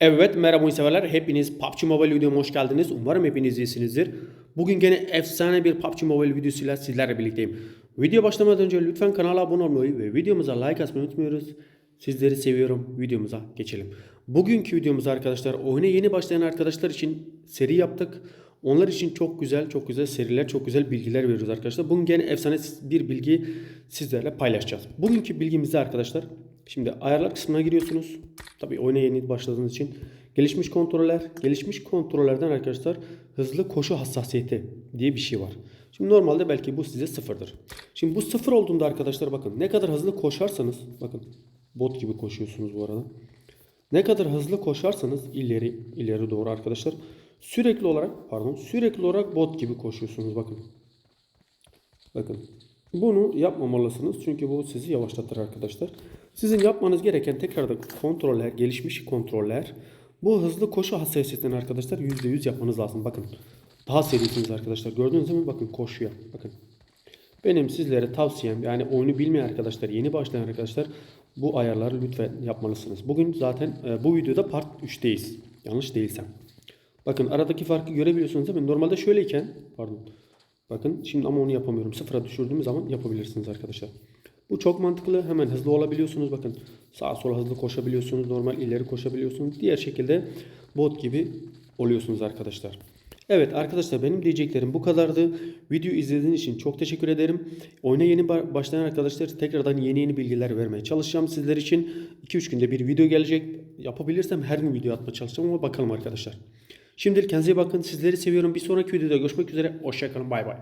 Evet merhaba oyun severler. Hepiniz PUBG Mobile videoma hoş geldiniz. Umarım hepiniz iyisinizdir. Bugün gene efsane bir PUBG Mobile videosuyla sizlerle birlikteyim. Video başlamadan önce lütfen kanala abone olmayı ve videomuza like atmayı unutmuyoruz. Sizleri seviyorum. Videomuza geçelim. Bugünkü videomuzda arkadaşlar oyuna yeni başlayan arkadaşlar için seri yaptık. Onlar için çok güzel, çok güzel seriler, çok güzel bilgiler veriyoruz arkadaşlar. Bugün gene efsane bir bilgi sizlerle paylaşacağız. Bugünkü bilgimizde arkadaşlar Şimdi ayarlar kısmına giriyorsunuz. Tabii oyuna yeni başladığınız için. Gelişmiş kontroller. Gelişmiş kontrollerden arkadaşlar hızlı koşu hassasiyeti diye bir şey var. Şimdi normalde belki bu size sıfırdır. Şimdi bu sıfır olduğunda arkadaşlar bakın ne kadar hızlı koşarsanız bakın bot gibi koşuyorsunuz bu arada. Ne kadar hızlı koşarsanız ileri ileri doğru arkadaşlar sürekli olarak pardon sürekli olarak bot gibi koşuyorsunuz bakın. Bakın bunu yapmamalısınız çünkü bu sizi yavaşlatır arkadaşlar. Sizin yapmanız gereken tekrardan kontroller, gelişmiş kontroller. Bu hızlı koşu hassasiyetini arkadaşlar %100 yapmanız lazım. Bakın daha serisiniz arkadaşlar. Gördüğünüz zaman bakın koşuyor. Bakın. Benim sizlere tavsiyem yani oyunu bilmeyen arkadaşlar, yeni başlayan arkadaşlar bu ayarları lütfen yapmalısınız. Bugün zaten e, bu videoda part 3'teyiz. Yanlış değilsem. Bakın aradaki farkı görebiliyorsunuz değil mi? Normalde şöyleyken pardon. Bakın şimdi ama onu yapamıyorum. Sıfıra düşürdüğümüz zaman yapabilirsiniz arkadaşlar. Bu çok mantıklı. Hemen hızlı olabiliyorsunuz. Bakın sağa sola hızlı koşabiliyorsunuz. Normal ileri koşabiliyorsunuz. Diğer şekilde bot gibi oluyorsunuz arkadaşlar. Evet arkadaşlar benim diyeceklerim bu kadardı. Video izlediğiniz için çok teşekkür ederim. Oyuna yeni ba- başlayan arkadaşlar tekrardan yeni yeni bilgiler vermeye çalışacağım sizler için. 2-3 günde bir video gelecek. Yapabilirsem her gün video atmaya çalışacağım ama bakalım arkadaşlar. Şimdilik kendinize iyi bakın. Sizleri seviyorum. Bir sonraki videoda görüşmek üzere. Hoşçakalın. Bay bay.